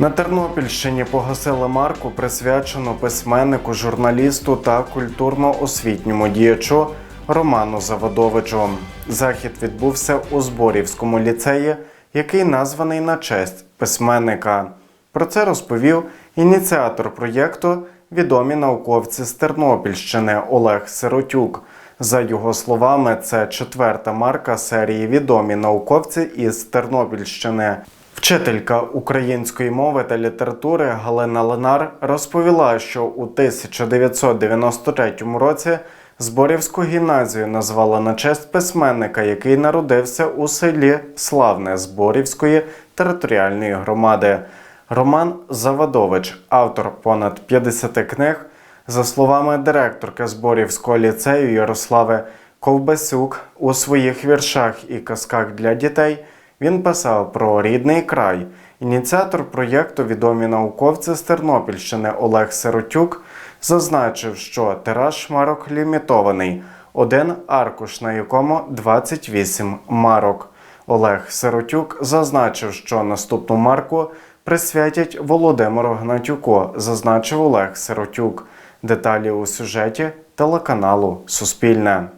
На Тернопільщині погасили марку, присвячену письменнику, журналісту та культурно-освітньому діячу Роману Заводовичу. Захід відбувся у Зборівському ліцеї, який названий на честь письменника. Про це розповів ініціатор проєкту, відомі науковці з Тернопільщини Олег Сиротюк. За його словами, це четверта марка серії відомі науковці із Тернопільщини. Вчителька української мови та літератури Галина Ленар розповіла, що у 1993 році Зборівську гімназію назвала на честь письменника, який народився у селі Славне Зборівської територіальної громади. Роман Завадович, автор понад 50 книг, за словами директорки Зборівського ліцею Ярослави Ковбасюк, у своїх віршах і казках для дітей він писав про рідний край. Ініціатор проєкту, відомі науковці з Тернопільщини Олег Сиротюк, зазначив, що тираж марок лімітований, один аркуш, на якому 28 марок. Олег Сиротюк зазначив, що наступну марку присвятять Володимиру Гнатюку, зазначив Олег Сиротюк. Деталі у сюжеті телеканалу Суспільне.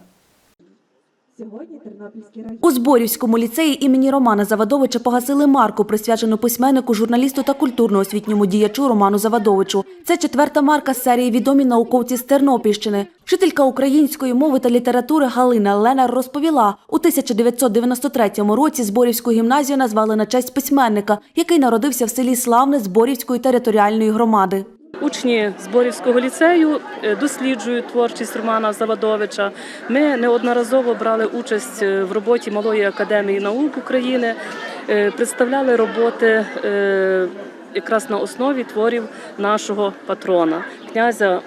Сьогодні Тернопільський район. У Зборівському ліцеї імені Романа Завадовича погасили марку, присвячену письменнику, журналісту та культурно-освітньому діячу Роману Завадовичу. Це четверта марка з серії відомі науковці з Тернопільщини. Вчителька української мови та літератури Галина Ленар розповіла, у 1993 році Зборівську гімназію назвали на честь письменника, який народився в селі Славне Зборівської територіальної громади. Учні Зборівського ліцею е, досліджують творчість Романа Завадовича. Ми неодноразово брали участь е, в роботі Малої академії наук України, е, представляли роботи якраз на основі творів нашого патрона, князя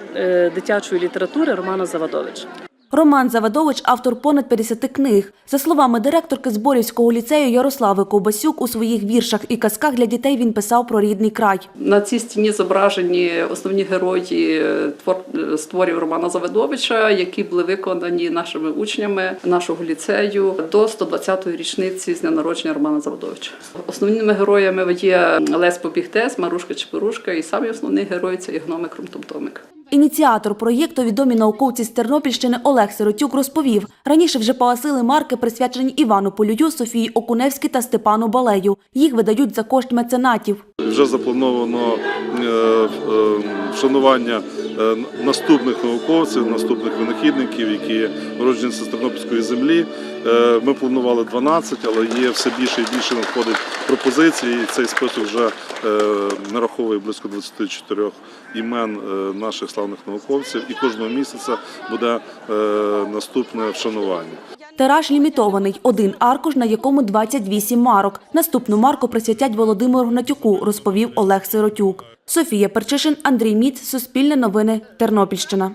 дитячої літератури Романа Завадовича. Роман Завадович – автор понад 50 книг. За словами директорки Зборівського ліцею Ярослави Ковбасюк, у своїх віршах і казках для дітей він писав про рідний край. На цій стіні зображені основні герої е, твор- з творів Романа Заведовича, які були виконані нашими учнями нашого ліцею до 120-ї річниці з дня народження Романа Заведовича. Основними героями є Лес Побігтес, Марушка Чепурушка, і самий основний герой це є гномик Румтомтомик. Ініціатор проєкту, відомі науковці з Тернопільщини Олег Сиротюк розповів, раніше вже погасили марки, присвячені Івану Полюю, Софії Окуневській та Степану Балею. Їх видають за кошт меценатів. Вже заплановано вшанування. е, е, наступних науковців, наступних винахідників, які народжені з Тернопільської землі. Е, Ми планували 12, але є все більше і більше надходить пропозицій. І цей список вже е, нараховує близько 24 імен е, наших славних науковців. І кожного місяця буде е, наступне вшанування. Тираж лімітований – один аркуш, на якому 28 марок. Наступну марку присвятять Володимиру Гнатюку, розповів Олег Сиротюк. Софія Перчишин, Андрій Міц, Суспільне новини, Тернопільщина.